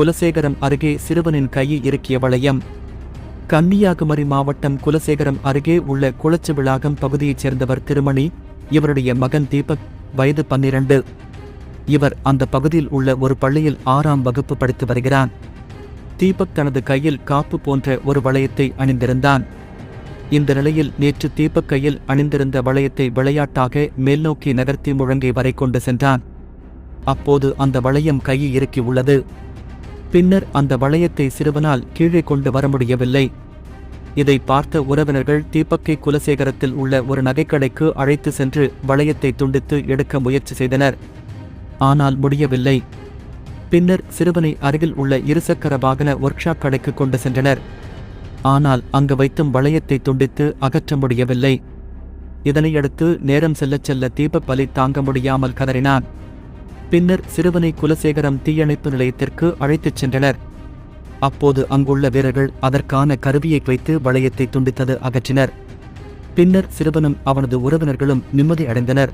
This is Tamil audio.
குலசேகரம் அருகே சிறுவனின் கையில் இறுக்கிய வளையம். கன்னியாகுமரி மாவட்டம் குலசேகரம் அருகே உள்ள குளச்சு விளாகம் பகுதியைச் சேர்ந்தவர் திருமணி இவருடைய மகன் தீபக் வயது பன்னிரண்டு. இவர் அந்த பகுதியில் உள்ள ஒரு பள்ளியில் ஆறாம் வகுப்பு படித்து வருகிறான் தீபக் தனது கையில் காப்பு போன்ற ஒரு வளையத்தை அணிந்திருந்தான். இந்த நிலையில் நேற்று தீபக் கையில் அணிந்திருந்த வளையத்தை விளையாட்டாக மேல்நோக்கி நகர்த்தி முழங்கை வரை கொண்டு சென்றான். அப்போது அந்த வளையம் கையில் இறுக்கி உள்ளது. பின்னர் அந்த வளையத்தை சிறுவனால் கீழே கொண்டு வர முடியவில்லை. இதை பார்த்த உறவினர்கள் தீபக்கை குலசேகரத்தில் உள்ள ஒரு நகைக்கடைக்கு அழைத்து சென்று வளையத்தை துண்டித்து எடுக்க முயற்சி செய்தனர். ஆனால் முடியவில்லை. பின்னர் சிறுவனை அருகில் உள்ள இருசக்கர வாகன ஒர்க்ஷாப் கடைக்கு கொண்டு சென்றனர். ஆனால் அங்கு வைத்தும் வளையத்தை துண்டித்து அகற்ற முடியவில்லை. இதனையடுத்து நேரம் செல்லச் செல்ல தீப பலி தாங்க முடியாமல் கதறினான். பின்னர் சிறுவனை குலசேகரம் தீயணைப்பு நிலையத்திற்கு அழைத்துச் சென்றனர். அப்போது அங்குள்ள வீரர்கள் அதற்கான கருவியை வைத்து வளையத்தை துண்டித்தது அகற்றினர். பின்னர் சிறுவனும் அவனது உறவினர்களும் நிம்மதி அடைந்தனர்